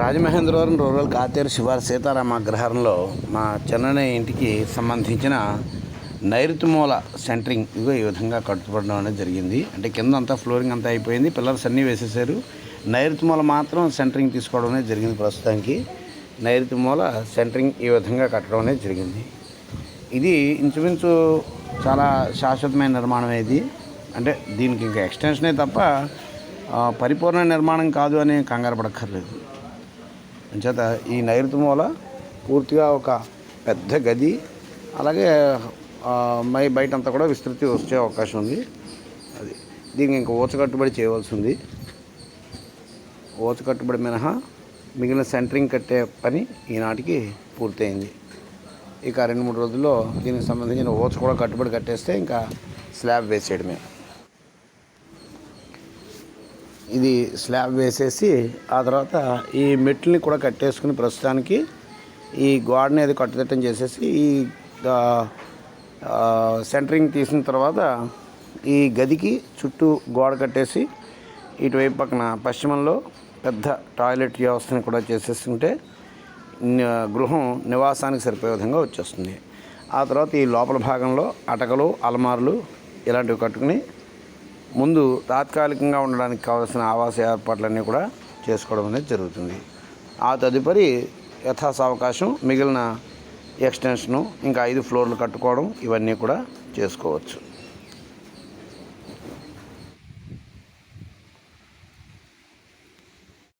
Rajamahendravaram rural Katheru శివారు సీతారామ అగ్రహారంలో మా చెన్నై ఇంటికి సంబంధించిన నైరుతి మూల సెంటరింగ్ ఇదిగో ఈ విధంగా కట్టుబడడం అనేది జరిగింది. అంటే కింద అంతా ఫ్లోరింగ్ అంతా అయిపోయింది. పిల్లర్స్ అన్నీ వేసేసారు. నైరుతి మూల మాత్రం సెంటరింగ్ తీసుకోవడం అనేది జరిగింది ప్రస్తుతానికి. నైరుతి మూల సెంటరింగ్ ఈ విధంగా కట్టడం అనేది జరిగింది. ఇది ఇంచుమించు చాలా శాశ్వతమైన నిర్మాణం ఇది. అంటే దీనికి ఇంకా ఎక్స్టెన్షనే తప్ప పరిపూర్ణ నిర్మాణం కాదు అని కంగారు పడక్కర్లేదు. అంచేత ఈ నైరుతి మూల పూర్తిగా ఒక పెద్ద గది అలాగే మై బయట అంతా కూడా విస్తృతి వచ్చే అవకాశం ఉంది. అది దీనికి ఇంకా ఊచ కట్టుబడి చేయవలసి ఉంది. ఊచ కట్టుబడి మినహా మిగిలిన సెంటరింగ్ కట్టే పని ఈనాటికి పూర్తయింది. ఇక రెండు మూడు రోజుల్లో దీనికి సంబంధించిన ఊచ కూడా కట్టుబడి కట్టేస్తే ఇంకా స్లాబ్ వేసేయడమే. ఇది స్లాబ్ వేసేసి ఆ తర్వాత ఈ మెట్లని కూడా కట్టేసుకుని ప్రస్తుతానికి ఈ గోడని అది కట్టుదిట్టం చేసేసి ఈ సెంటరింగ్ తీసిన తర్వాత ఈ గదికి చుట్టూ గోడ కట్టేసి ఇటువైపు పక్కన పశ్చిమంలో పెద్ద టాయిలెట్ వ్యవస్థని కూడా చేసేస్తుంటే గృహం నివాసానికి సరిపోయే విధంగా వచ్చేస్తుంది. ఆ తర్వాత ఈ లోపల భాగంలో అటకలు అలమారులు ఇలాంటివి కట్టుకుని ముందు తాత్కాలికంగా ఉండడానికి కావాల్సిన ఆవాస ఏర్పాట్లన్నీ కూడా చేసుకోవడం అనేది జరుగుతుంది. ఆ తదుపరి యథాసావకాశం మిగిలిన ఎక్స్టెన్షను ఇంకా ఐదు ఫ్లోర్లు కట్టుకోవడం ఇవన్నీ కూడా చేసుకోవచ్చు.